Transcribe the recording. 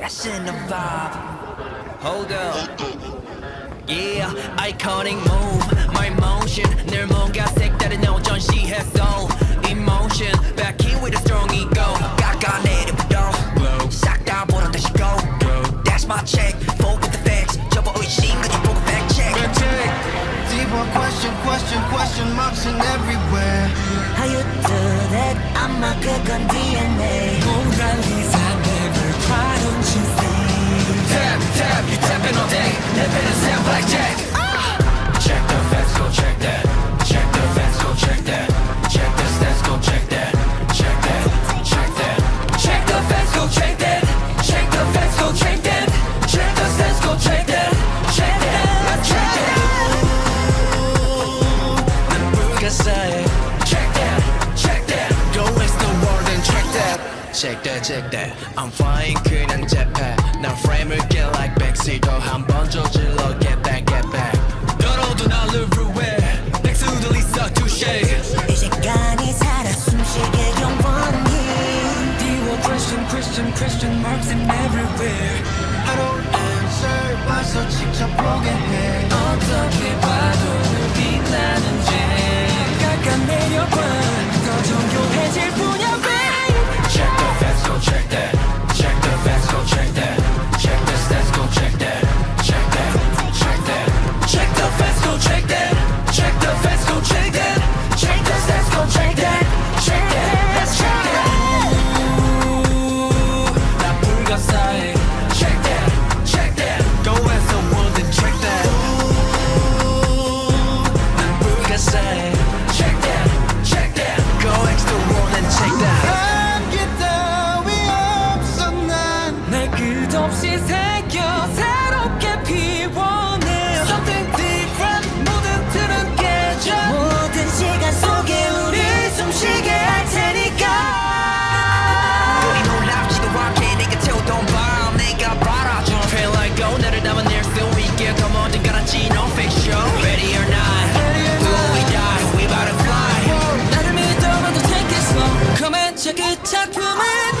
flashing the vibe. Hold up. Yeah, iconic move, my motion. 늘 뭔가 색다른 너 전시했어. Emotion, back in with a strong ego. 깎아내려 부러워. 싹다 보란 듯이 go. That's my check, full with the facts. 접어 의심 그냥 보고 fact check. Deeper question, question, question marks in everywhere. How you do that? I'm a cook on DNA. 난 불가사해. Check that, check that. Don't waste the word and check that. Check that, check that. I'm flying 그냥 jetpack. 난 frame을 get like backseat. 더한번 저질러 get back, get back. 떨어도 나를 ru해. 백수들 있어 touche. 이 시간이 살아 숨쉬게 영원히. Deal Christian, Christian, Christian marks in everywhere. 없이 새겨 새롭게 피워내 Something different 모든 틀은 깨져 모든 시간 속에 우리 숨쉬게 할 테니까 놀랍지도 않게 내가 태우던 밤 내가 바라준 Feel like 오늘을 담아낼 수 있게 더 먼저 가라지 No fiction Ready or not Will we die We about to fly 나를 믿어 먼저 take it slow Come and check it 작품은